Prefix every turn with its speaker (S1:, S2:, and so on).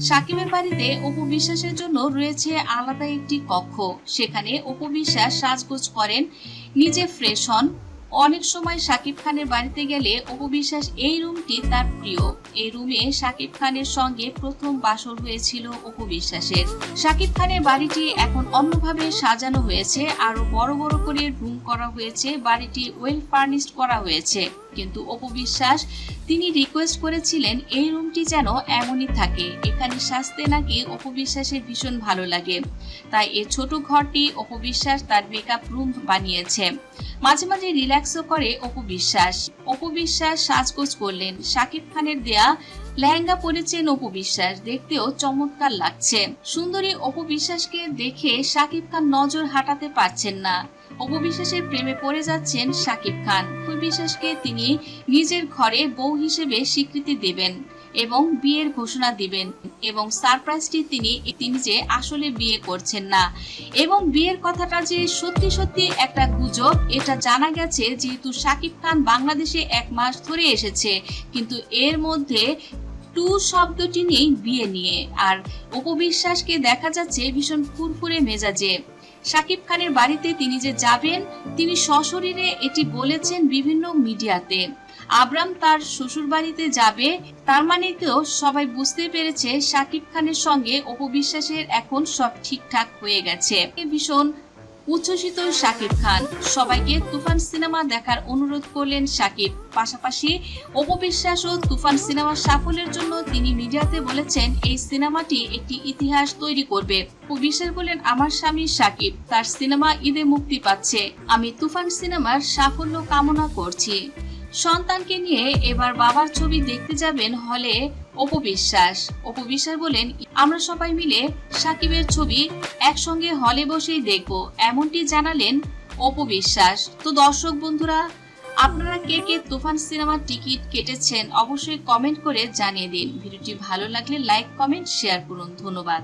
S1: সাকিবের বাড়িতে উপবিশ্বাসের বিশ্বাসের জন্য রয়েছে আলাদা একটি কক্ষ। সেখানে উপবিশ্বাস বিশ্বাস সাজগোজ করেন। নিজে ফ্রেশ হন। অনেক সময় সাকিব খানের বাড়িতে গেলে অপু বিশ্বাস এই রুমটি তার প্রিয়। এই রুমে সাকিব খানের সঙ্গে প্রথম বাসর হয়েছিল অপু বিশ্বাসের সাকিব খানের বাড়িটি এখন অন্যভাবে সাজানো হয়েছে আরও বড় বড় করে রুম করা হয়েছে, বাড়িটি ওয়েল ফার্নিশড করা হয়েছে। কিন্তু অপু বিশ্বাস তিনি রিকোয়েস্ট করেছিলেন এই রুমটি যেন এমনই থাকে, এখানে সাজতে নাকি অপু বিশ্বাসের ভীষণ ভালো লাগে। তাই এই ছোট ঘরটি অপু বিশ্বাস তার মেকআপ রুম বানিয়েছে। মাঝে মাঝে রিল্যাক্সও করে অপু বিশ্বাস। অপু বিশ্বাস সাজগোজ করলেন। শাকিব খানের দেয়া লেহেঙ্গা পরেছেন অপু বিশ্বাস। দেখতেও চমৎকার লাগছে। সুন্দরী অপু বিশ্বাসকে দেখে শাকিব খান নজর হাঁটাতে পারছেন না। অপু বিশ্বাসের প্রেমে পড়ে যাচ্ছেন শাকিব খান। অপু বিশ্বাসকে তিনি নিজের ঘরে বউ হিসেবে স্বীকৃতি দেবেন। এবং বিয়ের ঘোষণা দিবেন এবং সারপ্রাইজটি তিনি তিনি যে আসলে বিয়ে করছেন না। এবং বিয়ের কথাটা যে সত্যি সত্যি একটা গুজব, এটা জানা গেছে যেহেতু শাকিব খান বাংলাদেশে এক মাস ধরে এসেছে। কিন্তু এর মধ্যে টু শব্দটি নেই বিয়ে নিয়ে। আর উপবিশ্বাসকে দেখা যাচ্ছে ভীষণ ফুরফুরে মেজাজে। শাকিব খানের বাড়িতে তিনি যে যাবেন, তিনি সশরীরে এটি বলেছেন বিভিন্ন মিডিয়াতে। আবরাম তার শ্বশুর বাড়িতে যাবে, তার মানে তো সবাই বুঝতে পেরেছে শাকিব খানের সঙ্গে অপবিশ্বাসের এখন সব ঠিকঠাক হয়ে গেছে। ভীষণ উচ্ছ্বসিত শাকিব খান। সবাইকে তুফান সিনেমা দেখার অনুরোধ করলেন শাকিব। পাশাপাশি অপবিশ্বাস ও তুফান সিনেমার সাফল্যের জন্য তিনি মিডিয়াতে বলেছেন, এই সিনেমাটি একটি ইতিহাস তৈরি করবে। বিশ্বাস বলেন, আমার স্বামী শাকিব, তার সিনেমা ঈদে মুক্তি পাচ্ছে। আমি তুফান সিনেমার সাফল্য কামনা করছি। সন্তানকে নিয়ে এবার বাবার ছবি দেখতে যাবেন হলে অপবিশ্বাস অপবিশ্বাস বলেন, আমরা সবাই মিলে সাকিবের ছবি একসঙ্গে হলে বসেই দেখব। এমনটি জানালেন অপবিশ্বাস তো দর্শক বন্ধুরা, আপনারা কে কে তুফান সিনেমার টিকিট কেটেছেন অবশ্যই কমেন্ট করে জানিয়ে দিন। ভিডিওটি ভালো লাগলে লাইক, কমেন্ট, শেয়ার করুন। ধন্যবাদ।